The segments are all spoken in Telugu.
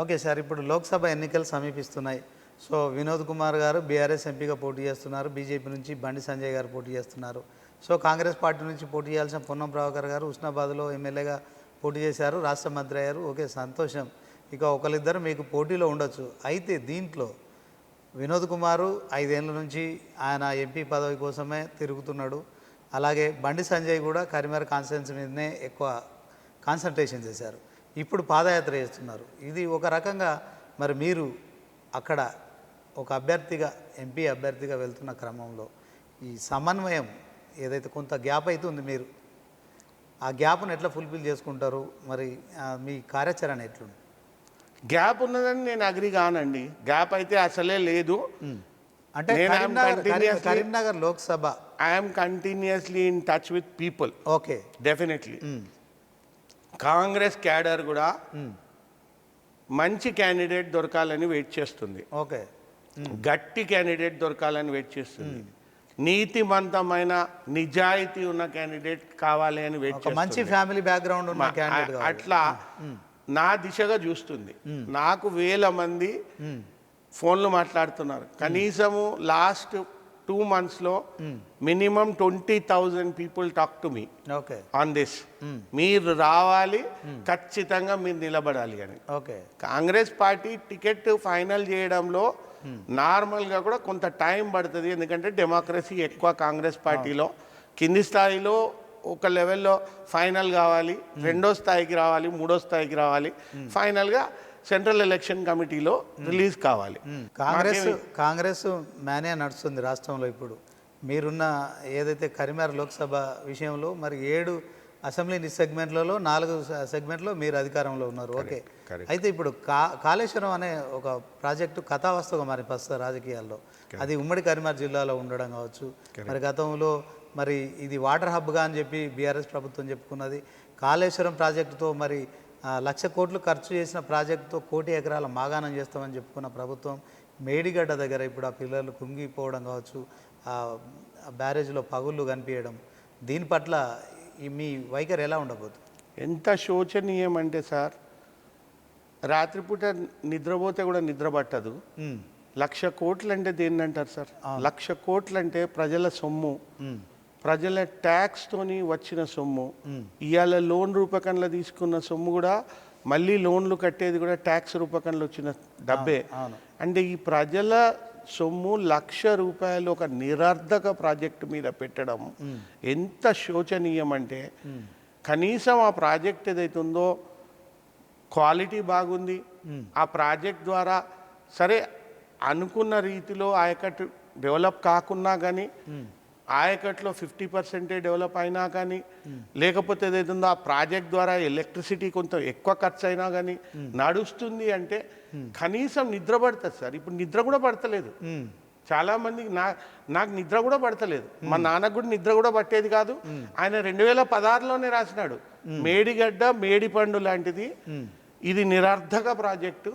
ఓకే సార్ ఇప్పుడు లోక్సభ ఎన్నికలు సమీపిస్తున్నాయి. సో వినోద్ కుమార్ గారు బీఆర్ఎస్ ఎంపీగా పోటీ చేస్తున్నారు బీజేపీ నుంచి బండి సంజయ్ గారు పోటీ చేస్తున్నారు. సో కాంగ్రెస్ పార్టీ నుంచి పోటీ చేయాల్సిన పొన్నం ప్రభాకర్ గారు ఉస్నాబాద్లో ఎమ్మెల్యేగా పోటీ చేశారు రాష్ట్ర మంత్రి అయ్యారు. ఓకే సంతోషం. ఇక ఒకరిద్దరు మీకు పోటీలో ఉండొచ్చు. అయితే దీంట్లో వినోద్ కుమారు ఐదేళ్ళ నుంచి ఆయన ఎంపీ పదవి కోసమే తిరుగుతున్నాడు. అలాగే బండి సంజయ్ కూడా కరీంనగర్ కాన్స్టిట్యున్సీ మీదనే ఎక్కువ కాన్సన్ట్రేషన్ చేశారు. ఇప్పుడు పాదయాత్ర చేస్తున్నారు. ఇది ఒక రకంగా మరి మీరు అక్కడ ఒక అభ్యర్థిగా ఎంపీ అభ్యర్థిగా వెళ్తున్న క్రమంలో ఈ సమన్వయం ఏదైతే కొంత గ్యాప్ అయితే ఉంది మీరు. ఆ గ్యాప్ను ఎట్లా ఫుల్ఫిల్ చేసుకుంటారు? మరి మీ కార్యాచరణ ఎట్లుంది? గ్యాప్ ఉన్నదని నేను అగ్రి కానండి. గ్యాప్ అయితే అసలే లేదు. అంటే Karimnagar Lok Sabha. I'm continuously in touch with people okay. Definitely Congress cadre కూడా మంచి క్యాండిడేట్ దొరకాలని వెయిట్ చేస్తుంది. ఓకే. గట్టి క్యాండిడేట్ దొరకాలని వెయిట్ చేస్తుంది. నీతిమంతమైన నిజాయితీ ఉన్న క్యాండిడేట్ కావాలి అని వెయిట్ మంచి ఫ్యామిలీ బ్యాక్గ్రౌండ్ ఉన్న క్యాండిడేట్ అట్లా నా దిశగా చూస్తుంది. నాకు వేల మంది ఫోన్లు మాట్లాడుతున్నారు. కనీసము లాస్ట్ టూ మంత్స్లో minimum twenty thousand people talk to me. Okay. On this. మీరు రావాలి ఖచ్చితంగా మీరు నిలబడాలి అని. Okay. Congress party ticket final చేయడంలో నార్మల్గా కూడా కొంత టైం పడుతుంది. ఎందుకంటే డెమోక్రసీ ఎక్కువ కాంగ్రెస్ పార్టీలో. కింది స్థాయిలో ఒక లెవెల్లో ఫైనల్ కావాలి రెండో స్థాయికి రావాలి మూడో స్థాయికి రావాలి. ఫైనల్గా సెంట్రల్ ఎలక్షన్ కమిటీలో రిలీజ్ కావాలి. కాంగ్రెస్ కాంగ్రెస్ మేనే నడుస్తుంది రాష్ట్రంలో ఇప్పుడు. మీరున్న ఏదైతే కరీంనగర్ లోక్సభ విషయంలో మరి ఏడు అసెంబ్లీ సెగ్మెంట్లలో నాలుగు సెగ్మెంట్లో మీరు అధికారంలో ఉన్నారు. ఓకే. అయితే ఇప్పుడు కా కాళేశ్వరం అనే ఒక ప్రాజెక్టు కథావస్తుగా మరి ప్రస్తుత రాజకీయాల్లో అది ఉమ్మడి కరీంనగర్ జిల్లాలో ఉండడం కావచ్చు. మరి గతంలో మరి ఇది వాటర్ హబ్గా అని చెప్పి బీఆర్ఎస్ ప్రభుత్వం చెప్పుకున్నది. కాళేశ్వరం ప్రాజెక్టుతో మరి లక్ష కోట్లు ఖర్చు చేసిన ప్రాజెక్టుతో కోటి ఎకరాల మాగాణం చేస్తామని చెప్పుకున్న ప్రభుత్వం మేడిగడ్డ దగ్గర ఇప్పుడు ఆ పిల్లలు కుంగిపోవడం కావచ్చు బ్యారేజ్లో పగుళ్ళు కనిపించడం దీని పట్ల మీ వైఖరి ఎలా ఉండబోతుంది? ఎంత శోచనీయం అంటే సార్ రాత్రిపూట నిద్రపోతే కూడా నిద్ర పట్టదు. లక్ష కోట్లు అంటే దేన్ని అంటారు సార్ లక్ష కోట్లు అంటే ప్రజల సొమ్ము. ప్రజల ట్యాక్స్ తోని వచ్చిన సొమ్ము. ఇవాళ లోన్ రూపకంలో తీసుకున్న సొమ్ము కూడా మళ్ళీ లోన్లు కట్టేది కూడా ట్యాక్స్ రూపకంలో వచ్చిన డబ్బే. అంటే ఈ ప్రజల సొమ్ము లక్ష రూపాయలు ఒక నిరర్ధక ప్రాజెక్టు మీద పెట్టడం ఎంత శోచనీయం అంటే కనీసం ఆ ప్రాజెక్ట్ ఏదైతే ఉందో క్వాలిటీ బాగుంది. ఆ ప్రాజెక్ట్ ద్వారా సరే అనుకున్న రీతిలో ఆయకట్టు డెవలప్ కాకున్నా కానీ ఆయకట్లో ఫిఫ్టీ పర్సెంటే డెవలప్ అయినా కానీ లేకపోతే ఏదైతుందో ఆ ప్రాజెక్ట్ ద్వారా ఎలక్ట్రిసిటీ కొంత ఎక్కువ ఖర్చు అయినా కానీ నడుస్తుంది అంటే కనీసం నిద్ర పడుతుంది సార్. ఇప్పుడు నిద్ర కూడా పడతలేదు. చాలా మందికి నా నాకు నిద్ర కూడా పడతలేదు. మా నాన్నకు కూడా నిద్ర కూడా పట్టేది కాదు. ఆయన రెండు వేల పదహారులోనే రాసినాడు. మేడిగడ్డ మేడిపండు లాంటిది. ఇది నిరర్ధక ప్రాజెక్టు.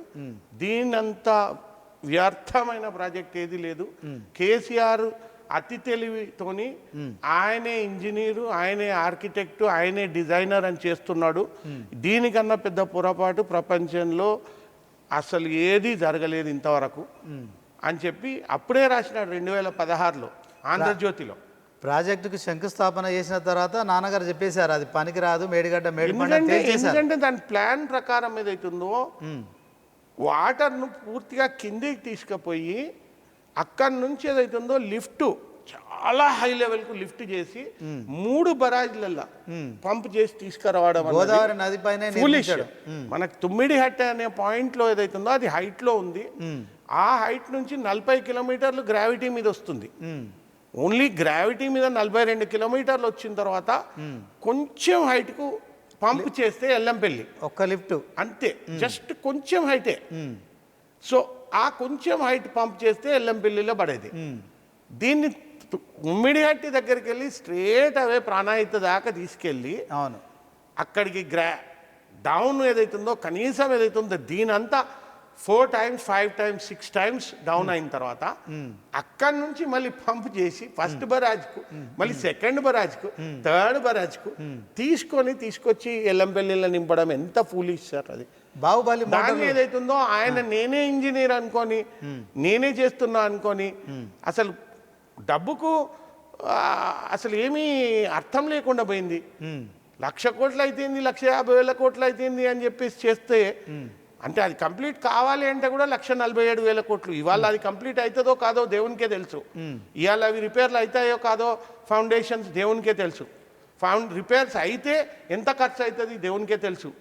దీనంత వ్యర్థమైన ప్రాజెక్ట్ ఏది లేదు. కేసీఆర్ అతి తెలివితోని ఆయనే ఇంజనీరు ఆయనే ఆర్కిటెక్టు ఆయనే డిజైనర్ అని చేస్తున్నాడు. దీనికన్నా పెద్ద పొరపాటు ప్రపంచంలో అసలు ఏది జరగలేదు ఇంతవరకు అని చెప్పి అప్పుడే రాసినాడు రెండు వేల పదహారులో ఆంధ్రజ్యోతిలో. ప్రాజెక్టుకు శంకుస్థాపన చేసిన తర్వాత నాన్నగారు చెప్పేశారు అది పనికిరాదు మేడిగడ్డ మేడిపండ ఎందుకంటే దాని ప్లాన్ ప్రకారం ఏదైతుందో వాటర్ను పూర్తిగా కిందికి తీసుకుపోయి అక్కడి నుంచి ఏదైతుందో లిఫ్ట్ చాలా హై లెవెల్కు లిఫ్ట్ చేసి మూడు బరాజ్లల్లో పంప్ చేసి తీసుకురావడం గోదావరి నది పైనే మనకు తుమ్మిడి హట్ అనే పాయింట్లో ఏదైతుందో అది హైట్లో ఉంది. ఆ హైట్ నుంచి నలభై కిలోమీటర్లు గ్రావిటీ మీద వస్తుంది. ఓన్లీ గ్రావిటీ మీద నలభై రెండు కిలోమీటర్లు వచ్చిన తర్వాత కొంచెం హైట్కు పంప్ చేస్తే ఎల్లంపల్లి. ఒక్క లిఫ్ట్. అంతే. జస్ట్ కొంచెం హైటే. సో ఆ కొంచెం హైట్ పంప్ చేస్తే ఎల్లంపల్లిలో పడేది. దీన్ని ఉమ్మిడిహట్టి దగ్గరికి వెళ్ళి స్ట్రేట్ అవే ప్రాణాయిత దాకా తీసుకెళ్ళి అవును. అక్కడికి గ్రా డౌన్ ఏదైతుందో కనీసం ఏదైతుందో దీనంతా four times five times six times down అయిన తర్వాత అక్కడి నుంచి మళ్ళీ పంప్ చేసి ఫస్ట్ బరాజ్కు మళ్ళీ సెకండ్ బరాజ్కు థర్డ్ బరాజ్కు తీసుకొని తీసుకొచ్చి ఎల్లంపల్లిలో నింపడం ఎంత ఫూలిష్ సార్ అది. బాహుబలి దాన్ని ఏదైతుందో ఆయన నేనే ఇంజనీర్ అనుకొని నేనే చేస్తున్నా అనుకొని అసలు డబ్బుకు అసలు ఏమీ అర్థం లేకుండా పోయింది. లక్ష కోట్లు అయితేంది లక్ష యాభై వేల కోట్లు అయితేంది అని చెప్పేసి చేస్తే అంటే అది కంప్లీట్ కావాలి అంటే కూడా లక్ష నలభై ఏడు వేల కోట్లు. ఇవాళ అది కంప్లీట్ అవుతుందో కాదో దేవునికే తెలుసు. ఇవాళ అవి రిపేర్లు అవుతాయో కాదో ఫౌండేషన్స్ దేవునికే తెలుసు. ఫౌండ్ రిపేర్స్ అయితే ఎంత ఖర్చు అవుతుంది దేవునికే తెలుసు.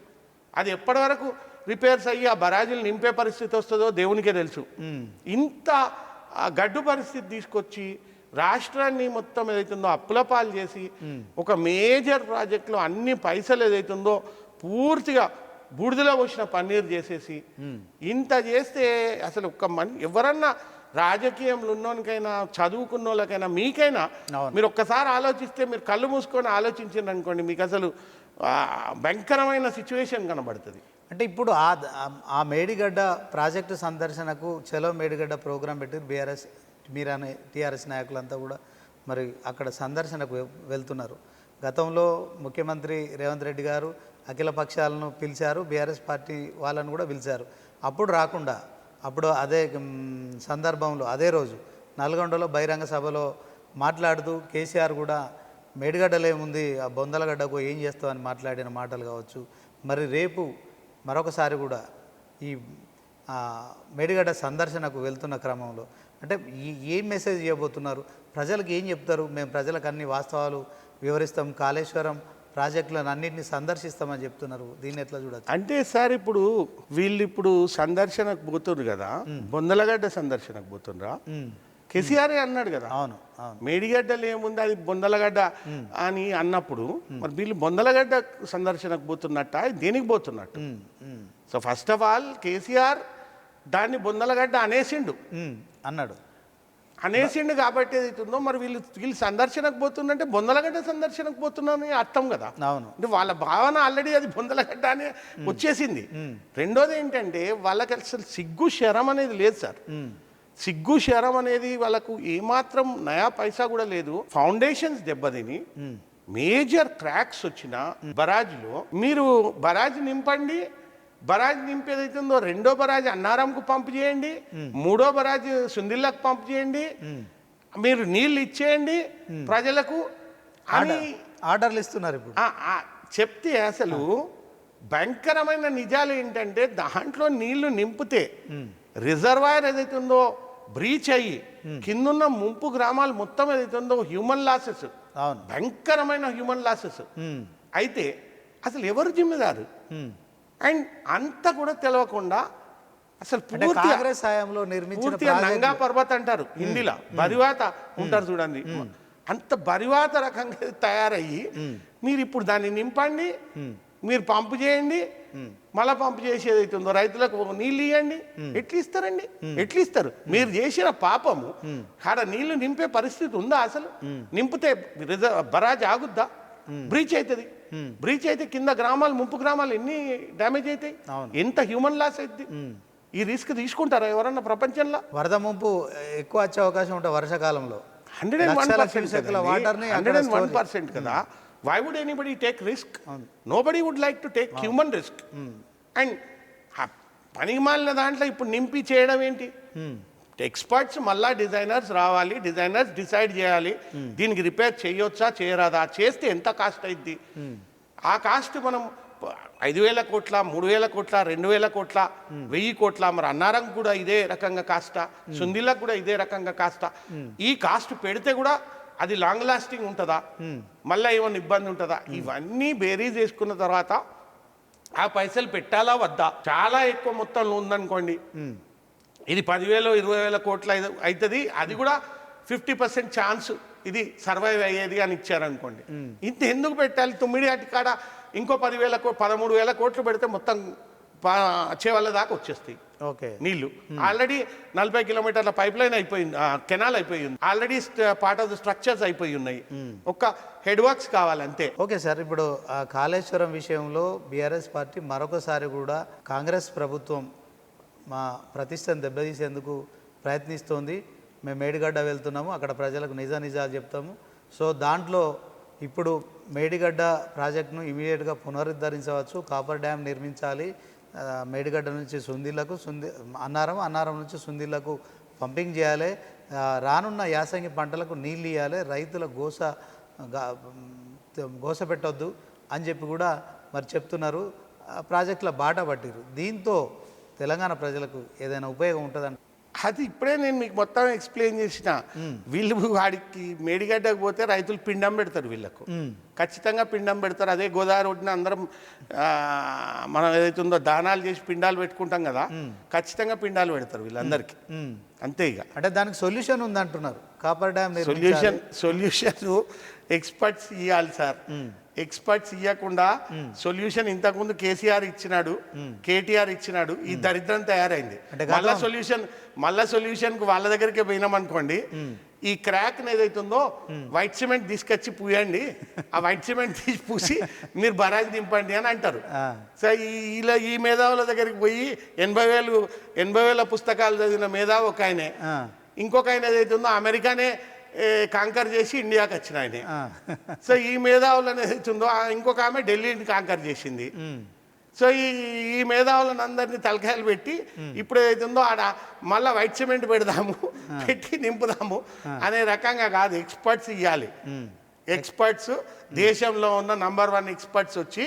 అది ఎప్పటి వరకు రిపేర్స్ అయ్యి ఆ బరాజులు నింపే పరిస్థితి వస్తుందో దేవునికే తెలుసు. ఇంత గడ్డు పరిస్థితి తీసుకొచ్చి రాష్ట్రాన్ని మొత్తం ఏదైతుందో అప్పుల పాలు చేసి ఒక మేజర్ ప్రాజెక్టులో అన్ని పైసలు ఏదైతుందో పూర్తిగా బూడిదలో వచ్చిన పన్నీర్ చేసేసి ఇంత చేస్తే అసలు ఒక మన్ ఎవరన్నా రాజకీయంలో ఉన్నోనికైనా చదువుకున్న వాళ్ళకైనా మీకైనా. మీరు ఒక్కసారి ఆలోచిస్తే మీరు కళ్ళు మూసుకొని ఆలోచించారు అనుకోండి మీకు అసలు భయంకరమైన సిచ్యువేషన్ కనబడుతుంది. అంటే ఇప్పుడు ఆ ఆ- మేడిగడ్డ ప్రాజెక్టు సందర్శనకు చలో మేడిగడ్డ ప్రోగ్రాం పెట్టి బీఆర్ఎస్ మీరనే టీఆర్ఎస్ నాయకులంతా కూడా మరి అక్కడ సందర్శనకు వె- వెళ్తున్నారు. గతంలో ముఖ్యమంత్రి రేవంత్ రెడ్డి గారు అఖిల పక్షాలను పిలిచారు బీఆర్ఎస్ పార్టీ వాళ్ళను కూడా పిలిచారు. అప్పుడు రాకుండా అప్పుడు అదే సందర్భంలో అదే రోజు నల్గొండలో బహిరంగ సభలో మాట్లాడుతూ కేసీఆర్ కూడా మేడిగడ్డలో ఏముంది? ఆ బొందలగడ్డకు ఏం చేస్తావు అని మాట్లాడిన మాటలు కావచ్చు. మరి రేపు మరొకసారి కూడా ఈ మేడిగడ్డ సందర్శనకు వెళ్తున్న క్రమంలో అంటే ఈ ఏం మెసేజ్ ఇవ్వబోతున్నారు? ప్రజలకు ఏం చెప్తారు? మేము ప్రజలకు అన్ని వాస్తవాలు వివరిస్తాం. కాళేశ్వరం ప్రాజెక్టులను అన్నింటినీ సందర్శిస్తామని చెప్తున్నారు. దీన్ని ఎట్లా చూడొచ్చు? అంటే సార్ ఇప్పుడు వీళ్ళు ఇప్పుడు సందర్శనకు పోతున్నారు కదా? బొందలగడ్డ సందర్శనకు పోతుండ్రా? కేసీఆర్ అన్నాడు కదా. అవును మేడిగడ్డలు ఏముంది? అది బొందలగడ్డ అని అన్నప్పుడు మరి వీళ్ళు బొందలగడ్డ సందర్శనకు పోతున్నట్ట? దేనికి పోతున్నట్టు? So first of all KCR దాన్ని బొందలగడ్డ అనేసిండు. అన్నాడు. అనేసిండు కాబట్టి ఏదైతుందో మరి వీళ్ళు వీళ్ళు సందర్శనకు పోతుందంటే బొందలగడ్డ సందర్శనకు పోతున్నారని అర్థం కదా. అవును. అంటే వాళ్ళ భావన ఆల్రెడీ అది బొందలగడ్డ అని వచ్చేసింది. రెండోది ఏంటంటే వాళ్ళకి అసలు సిగ్గు శరం అనేది లేదు సార్. సిగ్గు శరం అనేది వాళ్ళకు ఏమాత్రం నయా పైసా కూడా లేదు. ఫౌండేషన్స్ దెబ్బతిని మేజర్ క్రాక్స్ వచ్చిన బరాజ్లో మీరు బరాజ్ నింపండి. బరాజ్ నింపేదైతుందో రెండో బరాజ్ అన్నారంకు పంపు చేయండి. మూడో బరాజ్ సుందిల్లకు పంపు చేయండి. మీరు నీళ్ళు ఇచ్చేయండి ప్రజలకు అని ఆర్డర్- ఆర్డర్లు ఇస్తున్నారు ఇప్పుడు. చెప్తే అసలు భయంకరమైన నిజాలు ఏంటంటే దాంట్లో నీళ్ళు నింపితే రిజర్వాయర్ ఏదైతే ఉందో బ్రీచ్ అయ్యి కిందున్న ముంపు గ్రామాలు మొత్తం ఏదైతే ఉందో హ్యూమన్ లాసెస్. భయంకరమైన హ్యూమన్ లాసెస్. అయితే అసలు ఎవరు జిమ్మెదారు. అండ్ అంత కూడా తెలవకుండా అసలు కాంగ్రెస్ హయాంలో నిర్మించిన నంగా పర్వత్ అంటారు హిందీలో బరివాత ఉంటారు చూడండి. అంత బరివాత రకంగా తయారయ్యి మీరు ఇప్పుడు దాన్ని నింపండి మీరు పంపు చేయండి మళ్ళా పంపు చేసేది అవుతుందో రైతులకు నీళ్ళు ఇవ్వండి ఎట్లా ఇస్తారండి ఎట్లా ఇస్తారు మీరు చేసిన పాపము కాడ నీళ్ళు నింపే పరిస్థితి ఉందా అసలు? నింపితే రిజర్వ్ బరాజ్ ఆగుద్దా? బ్రీచ్ అవుతుంది బ్రీచ్ అయితే కింద గ్రామాలు ముంపు గ్రామాలు ఎన్ని డ్యామేజ్ అవుతాయి. ఎంత హ్యూమన్ లాస్ అవుతుంది ఈ రిస్క్ తీసుకుంటారా ఎవరన్నా ప్రపంచంలో? వరద ముంపు ఎక్కువ వచ్చే అవకాశం ఉంటుంది వర్షాకాలంలో. హండ్రెడ్ అండ్ వన్ పర్సెంట్ వాటర్ని హండ్రెడ్ అండ్ వన్ పర్సెంట్ కదా? Why would anybody take risk nobody would like to take human risk and పనికి మాలిన దాంట్లో ఇప్పుడు నింపి చేయడం ఏంటి? ఎక్స్పర్ట్స్ మళ్ళా డిజైనర్స్ రావాలి డిజైనర్స్ డిసైడ్ చేయాలి. దీనికి రిపేర్ చేయొచ్చా చేయరాదా? చేస్తే ఎంత కాస్ట్ అయింది ఆ కాస్ట్ మనం ఐదు వేల కోట్ల మూడు వేల కోట్ల రెండు వేల కోట్ల వెయ్యి కోట్ల మరి అన్నారం కూడా ఇదే రకంగా కాస్తా సుందిలకు కూడా ఇదే రకంగా కాస్తా ఈ కాస్ట్ పెడితే కూడా అది లాంగ్ లాస్టింగ్ ఉంటుందా? మళ్ళీ ఏమైనా ఇబ్బంది ఉంటుందా? ఇవన్నీ బేరీజ్ చేసుకున్న తర్వాత ఆ పైసలు పెట్టాలా వద్దా? చాలా ఎక్కువ మొత్తంలో ఉందనుకోండి. ఇది పదివేలు ఇరవై వేల కోట్ల అవుతుంది అది కూడా ఫిఫ్టీ పర్సెంట్ ఛాన్స్ ఇది సర్వైవ్ అయ్యేది అని ఇచ్చారనుకోండి. ఇంత ఎందుకు పెట్టాలి? తొమ్మిది అటు కాడ ఇంకో పదివేల పదమూడు వేల కోట్లు పెడితే మొత్తం వాళ్ళ దాకా వచ్చేస్తాయి. ఓకే. నీళ్ళు. ఆల్రెడీ నలభై కిలోమీటర్ల పైప్ లైన్ అయిపోయింది కెనాల్ అయిపోయింది already part of the structures అయిపోయి ఉన్నాయి. ఒక్క హెడ్ వర్క్స్ కావాలి అంతే ఓకే సార్ ఇప్పుడు కాళేశ్వరం విషయంలో బీఆర్ఎస్ పార్టీ మరొకసారి కూడా కాంగ్రెస్ ప్రభుత్వం మా ప్రతిష్టను దెబ్బతీసేందుకు ప్రయత్నిస్తోంది. మేము మేడిగడ్డ వెళ్తున్నాము అక్కడ ప్రజలకు నిజ నిజాలు చెప్తాము. సో దాంట్లో ఇప్పుడు మేడిగడ్డ ప్రాజెక్టును ఇమీడియట్గా పునరుద్ధరించవచ్చు కాపర్ డ్యామ్ నిర్మించాలి మేడిగడ్డ నుంచి సుందిళ్ళకు సుంది అన్నారం అన్నారం నుంచి సుందిళ్ళకు పంపింగ్ చేయాలి. రానున్న యాసంగి పంటలకు నీళ్ళు ఇవ్వాలి రైతుల గోస గోస పెట్టొద్దు అని చెప్పి కూడా మరి చెప్తున్నారు. ప్రాజెక్టుల బాట పట్టిరు దీంతో తెలంగాణ ప్రజలకు ఏదైనా ఉపయోగం ఉంటుందంటే అది ఇప్పుడే నేను మీకు మొత్తం ఎక్స్ప్లెయిన్ చేసిన. వీళ్ళు వాడికి మేడిగడ్డకు పోతే రైతులు పిండం పెడతారు వీళ్ళకు. ఖచ్చితంగా పిండం పెడతారు. అదే గోదావరి ఒడ్డున అందరం మనం ఏదైతే ఉందో దానాలు చేసి పిండాలు పెట్టుకుంటాం కదా ఖచ్చితంగా పిండాలు పెడతారు వీళ్ళందరికీ. అంతే ఇక. అంటే దానికి సొల్యూషన్ ఉందంటున్నారు. Copper dam solution solution experts ఇవ్వాలి సార్. ఎక్స్పర్ట్స్ ఇవ్వకుండా సొల్యూషన్ ఇంతకుముందు కేసీఆర్ ఇచ్చినాడు కేటీఆర్ ఇచ్చినాడు ఈ దరిద్రం తయారైంది. మళ్ళా సొల్యూషన్ మళ్ళా సొల్యూషన్కు వాళ్ళ దగ్గరికి పోయినాం అనుకోండి ఈ క్రాక్ ఏదైతుందో వైట్ సిమెంట్ తీసుకొచ్చి పూయండి ఆ వైట్ సిమెంట్ తీసి పూసి మీరు బరాజ్ దింపండి అని అంటారు. సో ఈ ఇలా ఈ మేధావుల దగ్గరికి పోయి ఎనభై వేలు ఎనభై వేల పుస్తకాలు చదివిన మేధావి ఒక ఆయనే. ఇంకొక ఆయన ఏదైతుందో అమెరికానే కాంకర్ చేసి ఇండియాకి వచ్చిన ఆయన. సో ఈ మేధావులను ఆ ఇంకొక ఆమె ఢిల్లీని కాంకర్ చేసింది. సో ఈ ఈ మేధావులను అందరినీ తలకాయలు పెట్టి ఇప్పుడు ఏదైతుందో ఆడ మళ్ళీ వైట్ సిమెంట్ పెడదాము పెట్టి నింపుదాము అనే రకంగా కాదు ఎక్స్పర్ట్స్ ఇవ్వాలి ఎక్స్పర్ట్స్ దేశంలో ఉన్న నంబర్ వన్ ఎక్స్పర్ట్స్ వచ్చి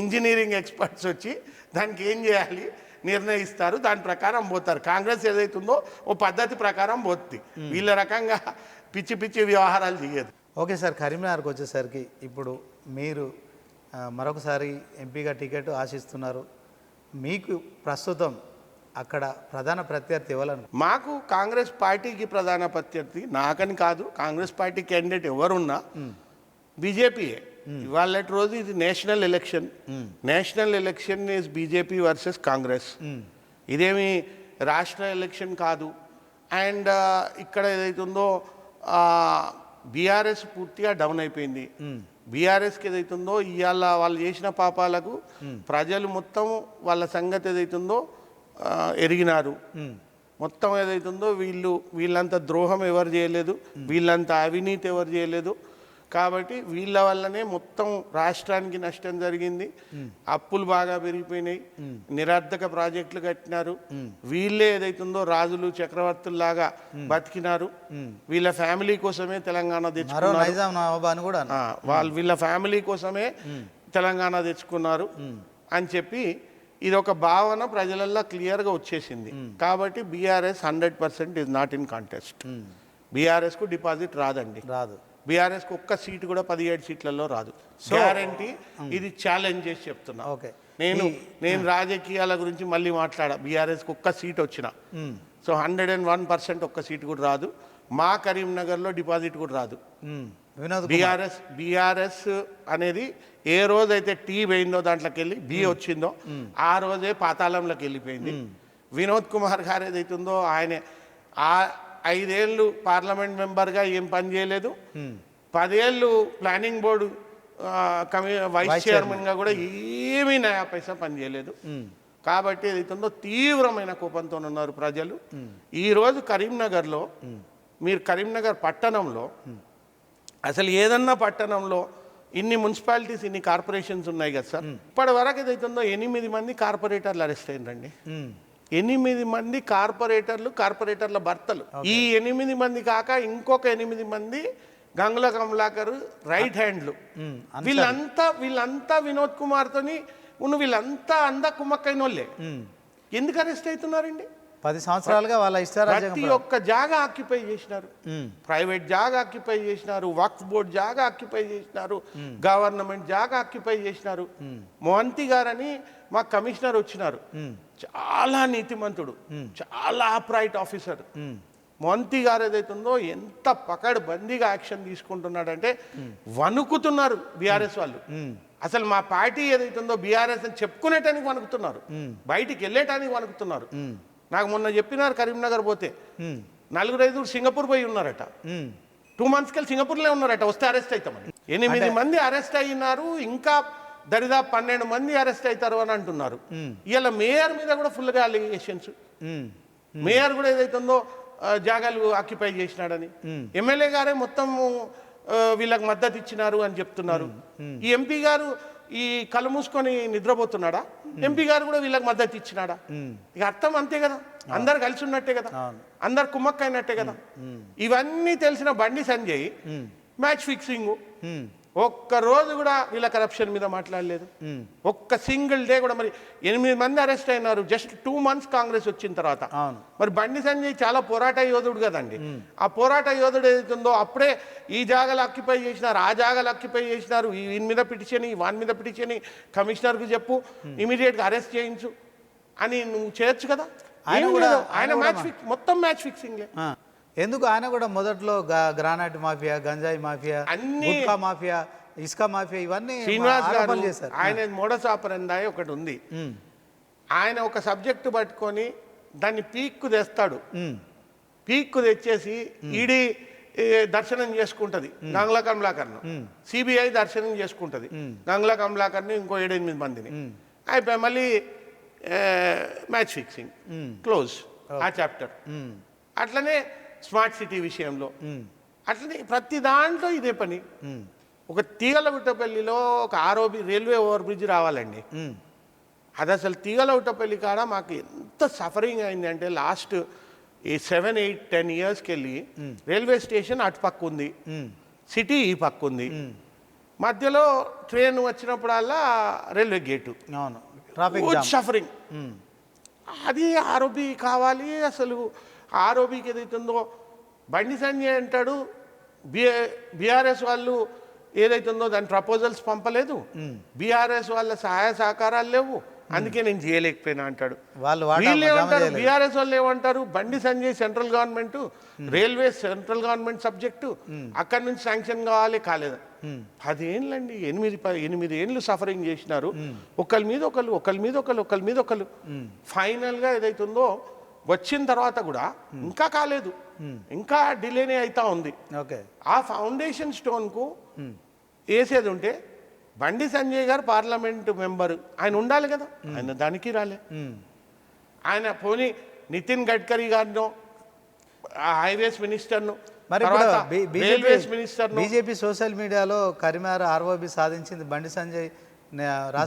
ఇంజనీరింగ్ ఎక్స్పర్ట్స్ వచ్చి దానికి ఏం చేయాలి? నిర్ణయిస్తారు దాని ప్రకారం పోతారు. కాంగ్రెస్ ఏదైతుందో ఓ పద్ధతి ప్రకారం పోతుంది వీళ్ళ రకంగా పిచ్చి పిచ్చి వ్యవహారాలు చేయదు. ఓకే సార్ కరీంనగర్కి వచ్చేసరికి ఇప్పుడు మీరు మరొకసారి ఎంపీగా టికెట్ ఆశిస్తున్నారు. మీకు ప్రస్తుతం అక్కడ ప్రధాన ప్రత్యర్థి ఎవరను మాకు కాంగ్రెస్ పార్టీకి ప్రధాన ప్రత్యర్థి నాకని కాదు కాంగ్రెస్ పార్టీ క్యాండిడేట్ ఎవరున్నా బీజేపీయే. ఇవాళ రోజు ఇది national election. National election is BJP versus Congress. ఇదేమి రాష్ట్ర ఎలక్షన్ కాదు. అండ్ ఇక్కడ ఏదైతుందో బీఆర్ఎస్ పూర్తిగా డౌన్ అయిపోయింది. బీఆర్ఎస్కి ఏదైతుందో ఇవాళ వాళ్ళు చేసిన పాపాలకు ప్రజలు మొత్తం వాళ్ళ సంగతి ఏదైతుందో ఎరిగినారు. మొత్తం ఏదైతుందో వీళ్ళు వీళ్ళంత ద్రోహం ఎవరు చేయలేదు. వీళ్ళంత అవినీతి ఎవరు చేయలేదు. కాబట్టి వీళ్ళ వల్లనే మొత్తం రాష్ట్రానికి నష్టం జరిగింది. అప్పులు బాగా పెరిగిపోయినాయి. నిరర్ధక ప్రాజెక్టులు కట్టినారు. వీళ్ళే ఏదైతుందో రాజులు చక్రవర్తుల్లాగా బతికినారు. వీళ్ళ ఫ్యామిలీ కోసమే తెలంగాణ తెచ్చుకున్నారు. వాళ్ళు వీళ్ళ ఫ్యామిలీ కోసమే తెలంగాణ తెచ్చుకున్నారు. అని చెప్పి ఇది ఒక భావన ప్రజలల్లో క్లియర్గా వచ్చేసింది. కాబట్టి BRS hundred percent is not in contest. బీఆర్ఎస్కు డిపాజిట్ రాదండి. రాదు. బీఆర్ఎస్కి ఒక్క సీటు కూడా పదిహేడు సీట్లలో రాదు. గ్యారంటీ ఇది ఛాలెంజ్ చేసి చెప్తున్నా. ఓకే. నేను నేను రాజకీయాల గురించి మళ్ళీ మాట్లాడా. బీఆర్ఎస్కి ఒక్క సీట్ వచ్చిన. So hundred and one percent ఒక్క సీట్ కూడా రాదు. మా కరీంనగర్లో డిపాజిట్ కూడా రాదు. బీఆర్ఎస్ బీఆర్ఎస్ అనేది ఏ రోజైతే టీ పోయిందో దాంట్లోకి వెళ్ళి బి వచ్చిందో ఆ రోజే పాతాళంలోకి వెళ్ళిపోయింది వినోద్ కుమార్ గారు ఏదైతుందో ఆయన. ఆ ఐదేళ్ళు పార్లమెంట్ మెంబర్గా ఏం పని చేయలేదు. పదేళ్ళు ప్లానింగ్ బోర్డు కమి వైస్ చైర్మన్గా కూడా ఏమీ నయా పైసా పని చేయలేదు. కాబట్టి ఏదైతుందో తీవ్రమైన కోపంతో ఉన్నారు ప్రజలు. ఈరోజు కరీంనగర్లో మీరు కరీంనగర్ పట్టణంలో అసలు ఏదన్నా పట్టణంలో ఇన్ని మున్సిపాలిటీస్ ఇన్ని కార్పొరేషన్స్ ఉన్నాయి కదా సార్. ఇప్పటి వరకు ఏదైతుందో ఎనిమిది మంది కార్పొరేటర్లు అరెస్ట్ అయ్యిందండి. ఎనిమిది మంది కార్పొరేటర్లు కార్పొరేటర్ల భర్తలు. ఈ ఎనిమిది మంది కాక ఇంకొక ఎనిమిది మంది గంగుల కమలాకర్ రైట్ హ్యాండ్లు. వీళ్ళంతా వీళ్ళంతా వినోద్ కుమార్తోని ఉన్న వీళ్ళంతా అందా కుమ్మక్కైన వాళ్ళే. ఎందుకు అరెస్ట్ అవుతున్నారండి? పది సంవత్సరాలుగా వాళ్ళ ప్రతి ఒక్క జాగా ఆక్యుపై చేసినారు. ప్రైవేట్ జాగా ఆక్యుపై చేసినారు వక్ఫ్ బోర్డ్ జాగా ఆక్యుపై చేసినారు గవర్నమెంట్ జాగా ఆక్యుపై చేసినారు. మోహంతి గారని మా కమిషనర్ వచ్చినారు. చాలా నీతిమంతుడు. చాలా అప్రైట్ ఆఫీసర్ మోహంతి గారు ఏదైతుందో ఎంత పకడ్ బందీగా యాక్షన్ తీసుకుంటున్నాడంటే వణుకుతున్నారు బీఆర్ఎస్ వాళ్ళు. అసలు మా పార్టీ ఏదైతుందో బీఆర్ఎస్ అని చెప్పుకునేటానికి వణుకుతున్నారు. బయటికి వెళ్ళేటానికి వణుకుతున్నారు. నాకు మొన్న చెప్పినారు కరీంనగర్ పోతే. నలుగురు ఐదుగురు సింగపూర్ పోయి ఉన్నారట. టూ మంత్స్కి వెళ్ళి సింగపూర్లో ఉన్నారట వస్తే అరెస్ట్ అవుతామని ఎనిమిది మంది అరెస్ట్ అయినారు ఇంకా దరిదాపు పన్నెండు మంది అరెస్ట్ అవుతారు అని అంటున్నారు. ఇలా మేయర్ మీద కూడా ఫుల్గా అలిగేషన్స్ మేయర్ కూడా ఏదైతుందో జాగాలు ఆక్యుపై చేసినాడని. ఎమ్మెల్యే గారే మొత్తం వీళ్ళకి మద్దతు ఇచ్చినారు అని చెప్తున్నారు. ఈ ఎంపీ గారు ఈ కళ్ళు మూసుకొని నిద్రపోతున్నాడా? ఎంపీ గారు కూడా వీళ్ళకి మద్దతు ఇచ్చినాడా? ఇక అర్థం అంతే కదా. అందరు కలిసి ఉన్నట్టే కదా. అందరు కుమ్మక్కైనట్టే కదా. ఇవన్నీ తెలిసిన బండి సంజయ్ మ్యాచ్ ఫిక్సింగ్. ఉమ్, ఒక్క రోజు కూడా వీళ్ళ కరప్షన్ మీద మాట్లాడలేదు. ఒక్క సింగిల్ డే కూడా మరి ఎనిమిది మంది అరెస్ట్ అయినారు. జస్ట్ టూ మంత్స్ కాంగ్రెస్ వచ్చిన తర్వాత. మరి బండి సంజయ్ చాలా పోరాట యోధుడు కదండి. ఆ పోరాట యోధుడు ఏదైతుందో అప్పుడే ఈ జాగాలు అక్యుపై చేసినారు ఆ జాగాలు అక్యుపై చేసినారు. ఈ వీని మీద పిటిషన్ వాని మీద పిటిషన్ కమిషనర్కి చెప్పు ఇమీడియట్గా అరెస్ట్ చేయించు అని నువ్వు చేయొచ్చు కదా? ఆయన మ్యాచ్ ఫిక్స్ మొత్తం మ్యాచ్ ఫిక్సింగ్లే ఎందుకు ఆయన కూడా మొదట్లో గ్రానైట్ మాఫియా గంజాయి మాఫియా అన్ని- మాఫియా ఇసుక మాఫియా ఇవన్నీ శ్రీనివాస్ గారు చేశారు. ఆయన మోడస్ ఆపరందాయి ఒకటి ఉంది. ఆయన ఒక సబ్జెక్టు పట్టుకొని దాన్ని పీక్కు తెస్తాడు. పీక్కు తెచ్చేసి ఈడీ దర్శనం చేసుకుంటది. గంగ్లా కమలాకర్ను. సిబిఐ దర్శనం చేసుకుంటది. గంగ్లా కమలాకర్ని ఇంకో ఏడెనిమిది మందిని. అయిపోయి మళ్ళీ మ్యాచ్ ఫిక్సింగ్. క్లోజ్. ఆ చాప్టర్. అట్లనే స్మార్ట్ సిటీ విషయంలో. అట్లనే ప్రతి దాంట్లో ఇదే పని. ఒక తీగలగుట్టపల్లిలో ఒక ఆరోబి రైల్వే ఓవర్ బ్రిడ్జ్ రావాలండి అది అసలు తీగలగుట్టపల్లి కాడ మాకు ఎంత సఫరింగ్ అయింది అంటే లాస్ట్ ఈ సెవెన్ ఎయిట్ టెన్ ఇయర్స్కి వెళ్ళి రైల్వే స్టేషన్ అటు పక్క ఉంది. సిటీ ఈ పక్క ఉంది. మధ్యలో ట్రైన్ వచ్చినప్పుడల్లా రైల్వే గేటు. అవును. సఫరింగ్ అది ఆరోపి కావాలి అసలు ఆరోపికి ఏదైతుందో బండి సంజయ్ అంటాడు బిఏ బీఆర్ఎస్ వాళ్ళు ఏదైతుందో దాని ప్రపోజల్స్ పంపలేదు. బీఆర్ఎస్ వాళ్ళ సహాయ సహకారాలు లేవు. అందుకే నేను చేయలేకపోయినా అంటాడు. వాళ్ళు ఏమంటారు. బీఆర్ఎస్ వాళ్ళు ఏమంటారు? Bandi Sanjay central government railway central government subject అక్కడి నుంచి శాంక్షన్ కావాలి కాలేదు? పదేళ్ళండి ఎనిమిది ఎనిమిది ఏళ్ళు సఫరింగ్ చేసినారు. ఒకరి మీద ఒకళ్ళు ఒకరి మీద ఒకళ్ళు ఒకరి మీద ఒకళ్ళు. ఫైనల్గా ఏదైతుందో వచ్చిన తర్వాత కూడా ఇంకా కాలేదు. ఇంకా డిలేనే అవుతా ఉంది. ఓకే. ఆ ఫౌండేషన్ స్టోన్కు వేసేది ఉంటే బండి సంజయ్ గారు పార్లమెంట్ మెంబర్. ఆయన ఉండాలి కదా. ఆయన దానికి రాలే. ఆయన పోనీ నితిన్ గడ్కరీ గారినో ఆ హైవేస్ మినిస్టర్ను మరి రైల్వేస్ మినిస్టర్ను. బీజేపీ సోషల్ మీడియాలో కరిమార ఆర్ఓబి సాధించింది బండి సంజయ్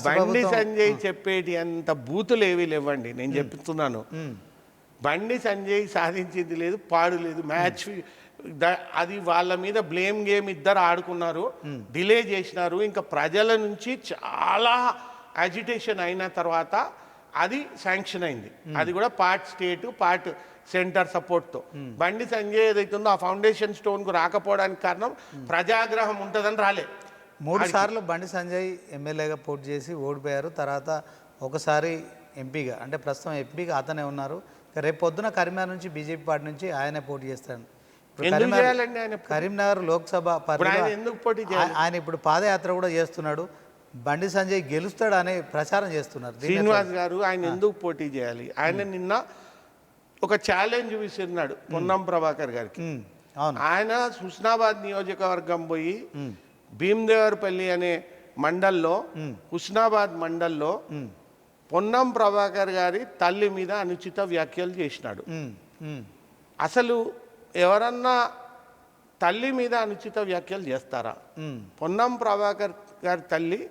బండి సంజయ్ చెప్పేటి అంత బూతులు ఏవి లేవండి. నేను చెప్తున్నాను. బండి సంజయ్ సాధించింది లేదు పాడు లేదు మ్యాచ్ అది వాళ్ళ మీద బ్లేమ్ గేమ్ ఇద్దరు ఆడుకున్నారు డిలే చేసినారు ఇంకా ప్రజల నుంచి చాలా అజిటేషన్ అయిన తర్వాత అది శాంక్షన్ అయింది. అది కూడా పార్ట్ స్టేట్ పార్ట్ సెంటర్ సపోర్ట్తో. బండి సంజయ్ ఏదైతుందో ఆ ఫౌండేషన్ స్టోన్కు రాకపోవడానికి కారణం ప్రజాగ్రహం ఉంటుందని రాలే. మూడు సార్లు బండి సంజయ్ ఎమ్మెల్యేగా పోటీ చేసి ఓడిపోయారు తర్వాత ఒకసారి ఎంపీగా అంటే ప్రస్తుతం ఎంపీగా అతనే ఉన్నారు. రేపు పొద్దున కరీంనగర్ నుంచి బీజేపీ పార్టీ నుంచి ఆయనే పోటీ చేస్తాడు. కరీంనగర్ లోక్సభ ఆయన ఎందుకు పోటీ చేయాలి? ఆయన ఇప్పుడు పాదయాత్ర కూడా చేస్తున్నాడు. బండి సంజయ్ గెలుస్తాడు అనే ప్రచారం చేస్తున్నారు. శ్రీనివాస్ గారు ఆయన ఎందుకు పోటీ చేయాలి? ఆయన నిన్న ఒక ఛాలెంజ్ విసిరినాడు పొన్నం ప్రభాకర్ గారికి. ఆయన హుస్నాబాద్ నియోజకవర్గం పోయి భీమదేవరపల్లి అనే మండల్లో హుస్నాబాద్ మండల్లో పొన్నం ప్రభాకర్ గారి తల్లి మీద అనుచిత వ్యాఖ్యలు చేసినాడు. అసలు ఎవరన్నా తల్లి మీద అనుచిత వ్యాఖ్యలు చేస్తారా? పొన్నం ప్రభాకర్ గారి తల్లి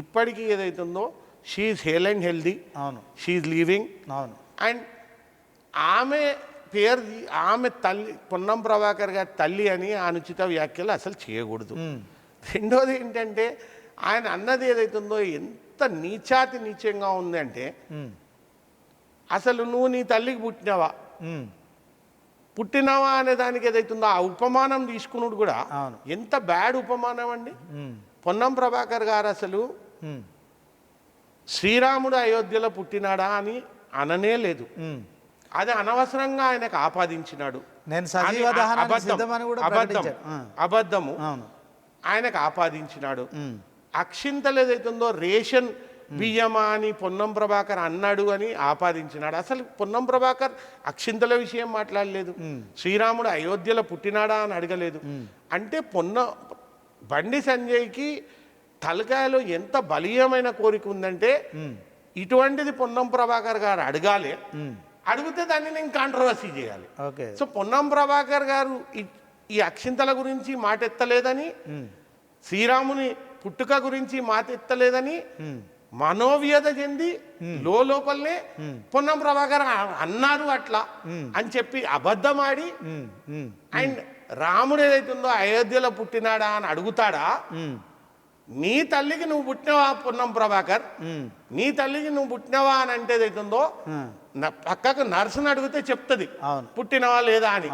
ఇప్పటికీ ఏదైతుందో షీఈ్ హెల్ అండ్ హెల్దీ అవును. షీఈ్ లీవింగ్ అవును. అండ్ ఆమె పేరు ఆమె తల్లి పొన్నం ప్రభాకర్ గారి తల్లి అని అనుచిత వ్యాఖ్యలు అసలు చేయకూడదు. రెండోది ఏంటంటే ఆయన అన్నది ఏదైతుందో ఎంత నీచాతి నీచంగా ఉందంటే అసలు నువ్వు నీ తల్లికి పుట్టినావా? పుట్టినావా అనే దానికి ఏదైతుందో ఆ ఉపమానం తీసుకున్నాడు కూడా. ఎంత బ్యాడ్ ఉపమానం అండి. పొన్నం ప్రభాకర్ గారు అసలు శ్రీరాముడు అయోధ్యలో పుట్టినాడా అని అననే లేదు. అది అనవసరంగా ఆయనకు ఆపాదించినాడు. అబద్ధము ఆయనకు ఆపాదించినాడు. అక్షింతలు ఏదైతుందో రేషన్ బియ్యమా అని పొన్నం ప్రభాకర్ అన్నాడు అని ఆపాదించినాడు. అసలు పొన్నం ప్రభాకర్ అక్షింతల విషయం మాట్లాడలేదు. శ్రీరాముడు అయోధ్యలో పుట్టినాడా అని అడగలేదు. అంటే పొన్న బండి సంజయ్కి తలకాయలో ఎంత బలీయమైన కోరిక ఉందంటే ఇటువంటిది పొన్నం ప్రభాకర్ గారు అడగాలి. అడిగితే దాన్ని నేను కాంట్రవర్సీ చేయాలి. ఓకే. సో పొన్నం ప్రభాకర్ గారు ఈ- అక్షింతల గురించి మాట ఎత్తలేదని శ్రీరాముని పుట్టుక గురించి మాట ఎత్తలేదని మనోవ్యధ చెంది లో లోపలనే పొన్నం ప్రభాకర్ అన్నారు అట్లా అని చెప్పి అబద్ధమాడి ఉమ్, ఉమ్, అండ్ రాముడు ఏదైతుందో అయోధ్యలో పుట్టినాడా అని అడుగుతాడా? నీ తల్లికి నువ్వు పుట్టినవా పొన్నం ప్రభాకర్? నీ తల్లికి నువ్వు పుట్టినవా అని అంటే ఏదైతుందో పక్కకు నర్సుని అడిగితే చెప్తుంది. పుట్టినవా లేదా అని.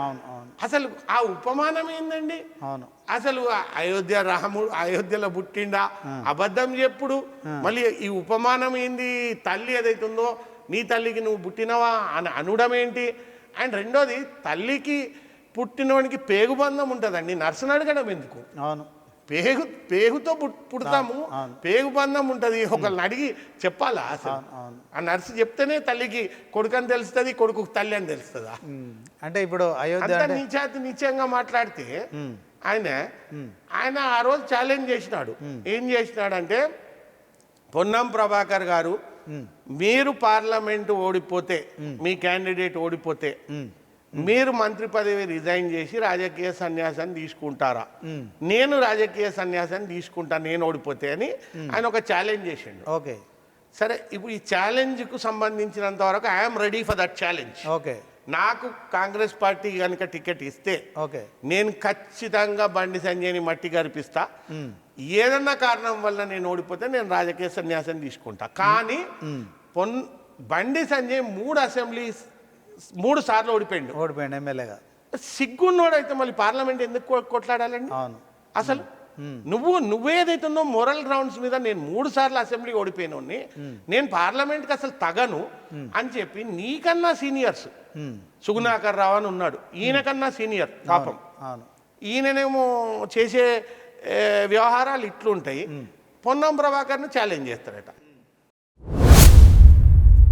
అసలు ఆ ఉపమానం ఏందండి? అవును. అసలు అయోధ్య రాముడు అయోధ్యలో పుట్టిండా? అబద్ధం చెప్పుడు? మళ్ళీ ఈ ఉపమానం ఏంది? తల్లి ఏదైతుందో నీ తల్లికి నువ్వు పుట్టినవా? అని అనడం ఏంటి? అండ్ రెండోది తల్లికి పుట్టినవానికి పేగుబంధం ఉంటుందండి. నర్సుని అడగడం ఎందుకు? అవును. పేగు పేగుతో పుడతాము. పేగు బంధం ఉంటుంది. ఒకళ్ళని అడిగి చెప్పాలా అసలు? ఆ నర్సు చెప్తేనే తల్లికి కొడుకు అని తెలుస్తుంది కొడుకు తల్లి అని తెలుస్తుందా? అంటే ఇప్పుడు అయోధ్య నీచాతి నీచంగా మాట్లాడితే ఆయన ఆయన ఆ రోజు ఛాలెంజ్ చేసినాడు. ఏం చేసినాడంటే పొన్నం ప్రభాకర్ గారు మీరు పార్లమెంటు ఓడిపోతే మీ క్యాండిడేట్ ఓడిపోతే మీరు మంత్రి పదవి రిజైన్ చేసి రాజకీయ సన్యాసాన్ని తీసుకుంటారా? నేను రాజకీయ సన్యాసాన్ని తీసుకుంటాను నేను ఓడిపోతే అని ఆయన ఒక ఛాలెంజ్ చేసిండు. ఓకే. సరే ఇప్పుడు ఈ ఛాలెంజ్కు సంబంధించినంత వరకు I'm ready for that challenge okay. నాకు కాంగ్రెస్ పార్టీ కనుక టికెట్ ఇస్తే ఓకే. నేను ఖచ్చితంగా బండి సంజయ్ని మట్టి గరిపిస్తా. ఏదన్నా కారణం వల్ల నేను ఓడిపోతే నేను రాజకీయ సన్యాసం తీసుకుంటా. కానీ పొన్ బండి సంజయ్ మూడు అసెంబ్లీ మూడు సార్లు ఓడిపోయిండు. ఓడిపోయింది ఎమ్మెల్యేగా సిగ్గున్నోడైతే మళ్ళీ పార్లమెంట్ ఎందుకు కొట్లాడాలండి? అవును. అసలు నువ్వు నువ్వేదైతుందో మొరల్ గ్రౌండ్స్ మీద నేను మూడు సార్లు అసెంబ్లీ ఓడిపోయినోడిని నేను పార్లమెంట్కి అసలు తగను అని చెప్పి నీకన్నా సీనియర్స్ సుగుణాకర్ రావు అని ఉన్నాడు. ఈయనకన్నా సీనియర్ పాపం. ఈయననేమో చేసే వ్యవహారాలు ఇట్లుంటాయి. పొన్నం ప్రభాకర్ని ఛాలెంజ్ చేస్తారట